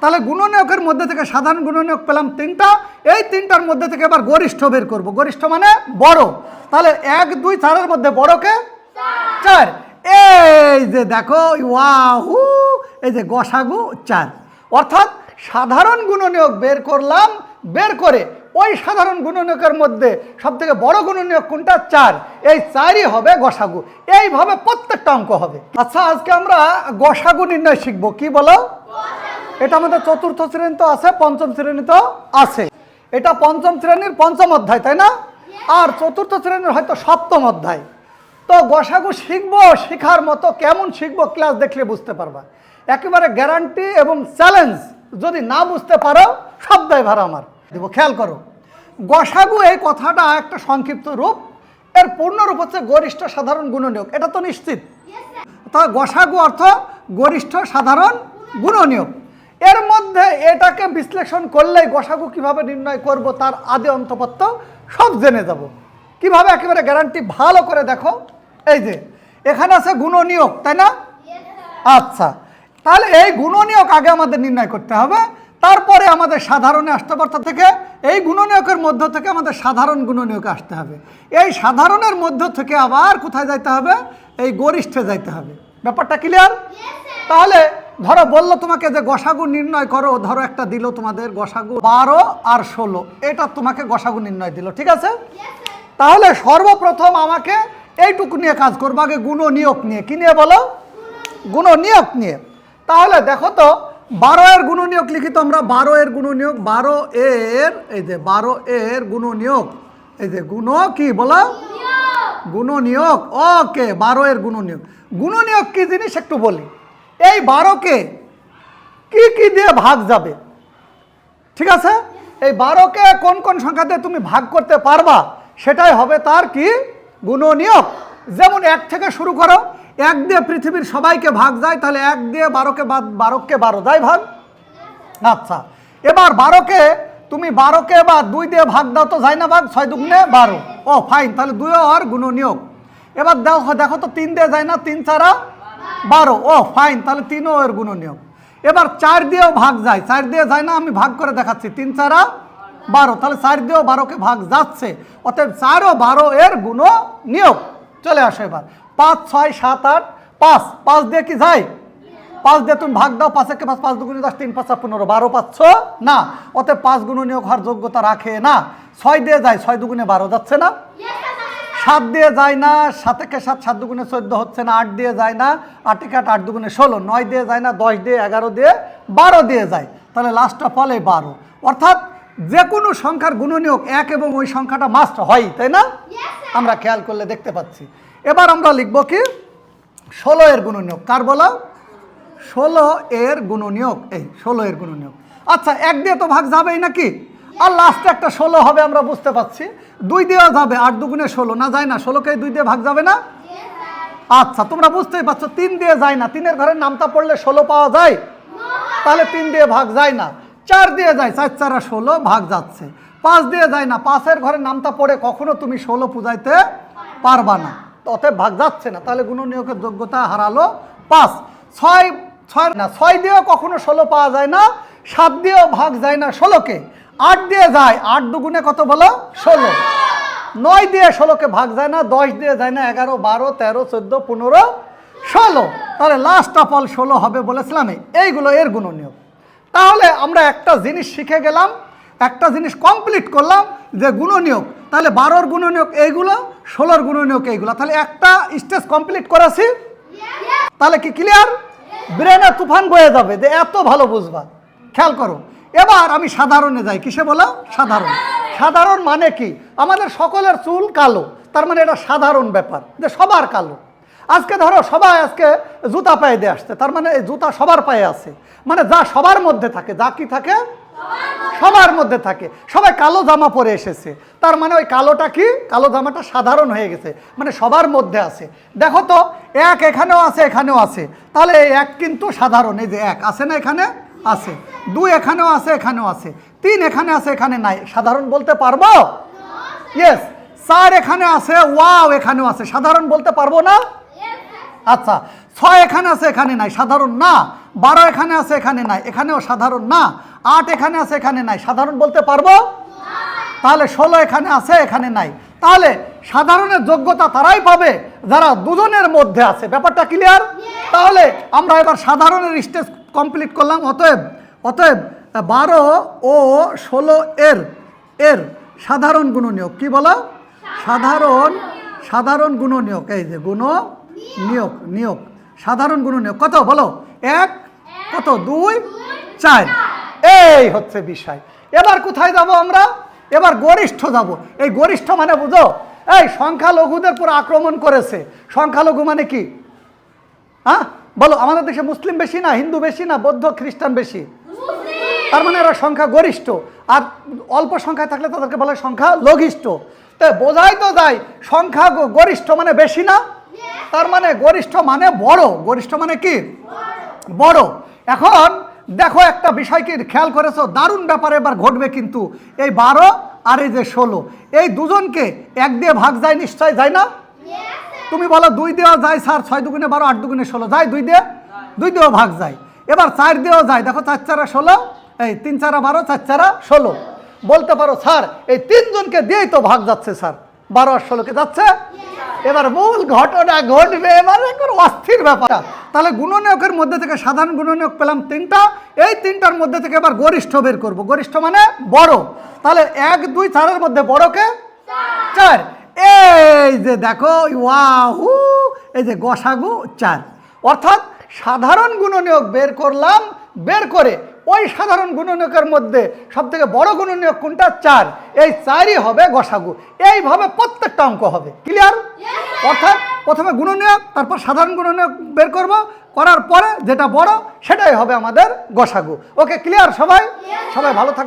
তাহলে গুণনীয়কের মধ্যে থেকে সাধারণ গুণনীয়ক পেলাম তিনটা। এই তিনটার মধ্যে থেকে এবার গরিষ্ঠ বের করব। গরিষ্ঠ মানে বড়। তাহলে এক, দুই, চারের মধ্যে বড়কে চার। এই যে দেখো, ওয়াহু! এই যে গসাগু চার। অর্থাৎ সাধারণ গুণনীয়ক বের করলাম, বের করে ওই সাধারণ গুণনীয়কের মধ্যে সব থেকে বড় গুণনীয়ক কোনটা? চার। এই চারই হবে গসাগু। এইভাবে প্রত্যেকটা অঙ্ক হবে। আচ্ছা আজকে আমরা গসাগু নির্ণয় শিখব। কি বলো? এটা আমাদের চতুর্থ শ্রেণি তো আছে পঞ্চম শ্রেণি তো আছে। এটা পঞ্চম শ্রেণির পঞ্চম অধ্যায় তাই না? আর চতুর্থ শ্রেণির হয়তো সপ্তম অধ্যায়। তো গসাগু শিখব শেখার মতো কেমন শিখব ক্লাস দেখলে বুঝতে পারবা। একেবারে গ্যারান্টি এবং চ্যালেঞ্জ যদি না বুঝতে পারো সব দায় ভাড়া আমার। দেব খেয়াল করো। গসাগু এই কথাটা একটা সংক্ষিপ্ত রূপ এর পূর্ণরূপ হচ্ছে গরিষ্ঠ সাধারণ গুণনীয়ক। এটা তো নিশ্চিত। তা গসাগু অর্থ গরিষ্ঠ সাধারণ গুণনীয়ক। এর মধ্যে এটাকে বিশ্লেষণ করলেই গসাগু কীভাবে নির্ণয় করব তার আদে অন্তপত্য সব জেনে যাব। কীভাবে একেবারে গ্যারান্টি ভালো করে দেখো? এই যে, এখানে আছে গুণনীয়ক, তাই না? আচ্ছা তাহলে এই গুণনীয়ক আগে আমাদের নির্ণয় করতে হবে। তারপরে আমাদের সাধারণে আসতে থেকে এই গুণনীয়কের মধ্য থেকে আমাদের সাধারণ গুণনীয়কে আসতে হবে। এই সাধারণের মধ্য থেকে আবার কোথায় যাইতে হবে? এই গরিষ্ঠে যাইতে হবে। ব্যাপারটা ক্লিয়ার তাহলে ধরো বলল তোমাকে যে গসাগু নির্ণয় করো ধরো একটা দিল তোমাদের গসাগু বারো আর ষোলো। এটা তোমাকে গসাগু নির্ণয় দিল ঠিক আছে? তাহলে সর্বপ্রথম আমাকে এইটুকু নিয়ে কাজ করব আগে গুণ নিয়োগ নিয়ে। কি নিয়ে বলো? গুণ নিয়োগ নিয়ে। তাহলে দেখো তো বারো এর গুণ নিয়োগ লিখি তো আমরা বারো এর গুণ নিয়োগ বারো এর এই যে বারো এর গুণ নিয়োগ এই যে গুণ কি বলো? গুণ নিয়োগ ওকে বারো এর গুণ নিয়োগ। গুণ নিয়োগ কি জিনিস একটু বলি? এই বারোকে কি কি দিয়ে ভাগ যাবে? ঠিক আছে? এই বারোকে কোন কোন সংখ্যা দিয়ে তুমি ভাগ করতে পারবা, সেটাই হবে তার কি? গুণনীয়ক। যেমন এক থেকে শুরু করো, এক দিয়ে পৃথিবীর সবাইকে ভাগ যায়, তাহলে এক দিয়ে বারোকে বারোকে বারো যায় ভাগ। আচ্ছা এবার বারোকে তুমি বারোকে বা দুই দিয়ে ভাগ দাও তো যায় না ভাগ, ছয় দুগুণে বারো। ও ফাইন তাহলে দুই আর গুণনীয়ক। এবার দেখো দেখো তো তিন দিয়ে যায় না, তিন চারা বারো। ও ফাইন তাহলে তিনও এর গুণনীয়ক। এবার চার দিয়েও ভাগ যায়। চার দিয়ে যায় না, আমি ভাগ করে দেখাচ্ছি। তিন চারা বারো, তাহলে চার দিয়েও বারোকে ভাগ যাচ্ছে। অতএব চারও বারো এর গুণ নিয়োগ চলে আসো এবার। পাঁচ, ছয়, সাত, আট, পাঁচ। পাঁচ দিয়ে কি যায়? পাঁচ দিয়ে তুমি ভাগ দাও পাঁচ একে পাঁচ পাঁচ দুগুণে দশ, তিন, পাঁচ পনেরো, বারো পাচ্ছ না। অতএব পাঁচ গুণ নিয়োগ হওয়ার যোগ্যতা রাখে না। ছয় দিয়ে যায়, ছয় দুগুণে বারো যাচ্ছে না। সাত দিয়ে যায় না সাত একে সাত সাত দুগুণে চোদ্দ হচ্ছে না আট দিয়ে যায় না আট একে আট আট দুগুণে ষোলো নয় দিয়ে যায় না দশ দিয়ে এগারো দিয়ে বারো দিয়ে যায়। তাহলে লাস্ট অফ অল এই বারো। অর্থাৎ যে কোনো সংখ্যার গুণনীয়ক এক এবং ওই সংখ্যাটা মাস্ট হয় তাই না? আমরা খেয়াল করলে দেখতে পাচ্ছি। এবার আমরা লিখব কি? ষোলো এর গুণনীয়ক। কার বলো? ষোলো এর গুণনীয়ক। এই ষোলো এর গুণনীয়ক। আচ্ছা এক দিয়ে তো ভাগ যাবেই নাকি? আর লাস্টে একটা ষোলো হবে, আমরা বুঝতে পারছি। দুই দিয়েও যাবে, আট দুগুণে ষোলো। না যায় না, ষোলোকে দুই দিয়ে ভাগ যাবে না? আচ্ছা তোমরা বুঝতেই পারছ, তিন দিয়ে যায় না। তিনের ঘরের নামটা পড়লে ষোলো পাওয়া যায়? তাহলে তিন দিয়ে ভাগ যায় না। চার দিয়ে যায়, চার চারা ষোলো, ভাগ যাচ্ছে। পাঁচ দিয়ে যায় না, পাঁচের ঘরের নামটা পড়ে কখনো তুমি ষোলো পূজাইতে পারবা না। অতএব ভাগ যাচ্ছে না, তাহলে গুণনীয়কের যোগ্যতা হারালো পাঁচ। ছয় ছয়, না, ছয় দিয়েও কখনো ষোলো পাওয়া যায় না সাত দিয়েও ভাগ যায় না ষোলোকে। আট দিয়ে যায় আট দুগুণে কত বলো? ষোলো। নয় দিয়ে ষোলোকে ভাগ যায় না দশ দিয়ে যায় না এগারো বারো তেরো চোদ্দ পনেরো ষোলো। তাহলে লাস্ট অফ অল ষোলো হবে বলেছিলাম এইগুলো এর গুণনীয়ক। তাহলে আমরা একটা জিনিস শিখে গেলাম একটা জিনিস কমপ্লিট করলাম যে গুণনীয়ক। তাহলে বারোর গুণনীয়ক এইগুলো ষোলোর গুণনীয়ক এইগুলো। তাহলে একটা স্টেজ কমপ্লিট করেছি। তাহলে কি ক্লিয়ার ব্রেনে তুফান বয়ে যাবে যে এত ভালো বুঝবা। খেয়াল করো। এবার আমি সাধারণে যাই। কিসে বলো? সাধারণ। সাধারণ মানে কি? আমাদের সকলের চুল কালো। তার মানে এটা সাধারণ ব্যাপার। যে সবার কালো। আজকে ধরো সবাই আজকে জুতা পায়ে দিয়ে আসছে। তার মানে এই জুতা সবার পায়ে আছে। মানে যা সবার মধ্যে থাকে, যা কি থাকে? সবার মধ্যে থাকে। সবাই কালো জামা পরে এসেছে। তার মানে ওই কালোটা কি? কালো জামাটা সাধারণ হয়ে গেছে। মানে সবার মধ্যে আছে। দেখো তো, এক এখানেও আছে এখানেও আছে। তাহলে এক কিন্তু সাধারণ। এই যে এক, আছে না এখানে? আছে। দুই এখানেও আছে এখানেও আছে। তিন এখানে আছে এখানে নাই। সাধারণ বলতে পারব? ইয়েস চার এখানে আছে ওয়াও এখানেও আছে। সাধারণ বলতে পারব না? আচ্ছা ছয় এখানে আছে এখানে নাই। সাধারণ না। বারো এখানে আছে এখানে নাই। এখানেও সাধারণ না। আট এখানে আছে এখানে নাই। সাধারণ বলতে পারব? তাহলে ষোলো এখানে আছে এখানে নাই। তাহলে সাধারণের যোগ্যতা তারাই পাবে যারা দুজনের মধ্যে আছে। ব্যাপারটা ক্লিয়ার তাহলে আমরা এবার সাধারণের স্টেজ কমপ্লিট করলাম, অতএব অতএব, বারো ও ষোলো এর এর সাধারণ গুণনীয়ক, কি বলো? সাধারণ সাধারণ গুণনীয়ক, এই যে গুণ নিয়োগ নিয়োগ, সাধারণ গুণনীয়ক, কত বলো? এক, কত? দুই, চার, এই হচ্ছে বিষয়। এবার কোথায় যাব আমরা? এবার গরিষ্ঠ যাব। এই গরিষ্ঠ মানে বুঝো, এই সংখ্যালঘুদের পুরো আক্রমণ করেছে। সংখ্যালঘু মানে কি? হ্যাঁ? বলো, আমাদের দেশে মুসলিম বেশি না, হিন্দু বেশি না, বৌদ্ধ, খ্রিস্টান বেশি? তার মানে এরা সংখ্যা গরিষ্ঠ। আর অল্প সংখ্যায় থাকলে তাদেরকে বলে সংখ্যা লঘিষ্ঠ। তাই বোঝাই তো যায়, সংখ্যা গরিষ্ঠ মানে বেশি না? তার মানে গরিষ্ঠ মানে বড়। গরিষ্ঠ মানে কি? বড়। এখন দেখো একটা বিষয় কি, খেয়াল করেছ? দারুণ ব্যাপার এবার ঘটবে কিন্তু। এই বারো আর এই যে ষোলো, এই দুজনকে এক দিয়ে ভাগ যায়, নিশ্চয় যায় না? তুমি বলো দুই দেওয়া যায় স্যার ছয় দুগুণে বারো, আট দুগুণে ষোলো। যায় দুই দিয়ে? দুই দিয়েও ভাগ যায়। এবার চার দিয়েও যায়। দেখো চার চারা ষোলো, এই তিন চারা বারো, চার চারা ষোলো। বলতে পারো, স্যার, এই তিনজনকে দিয়েই তো ভাগ যাচ্ছে, স্যার। বারো আর ষোলোকে যাচ্ছে? এবার মূল ঘটনা ঘটবে, এবার একবার অস্থির ব্যাপার। তাহলে গুণনীয়কের মধ্যে থেকে, সাধারণ গুণনীয়ক পেলাম তিনটা। এই তিনটার মধ্যে থেকে এবার গরিষ্ঠ বের করব। গরিষ্ঠ মানে বড়। তাহলে এক, দুই, চারের মধ্যে বড়কে এই যে দেখো ওয়াহু এই যে গসাগু চার অর্থাৎ সাধারণ গুণনীয়ক বের করলাম বের করে ওই সাধারণ গুণনীয়কের মধ্যে সব থেকে বড় গুণনীয়ক কোনটা? চার। এই চারই হবে গসাগু। এইভাবে প্রত্যেকটা অঙ্ক হবে। ক্লিয়ার অর্থাৎ প্রথমে গুণনীয়ক তারপর সাধারণ গুণনীয়ক বের করব। করার পরে যেটা বড় সেটাই হবে আমাদের গসাগু। ওকে ক্লিয়ার সবাই? সবাই ভালো থাক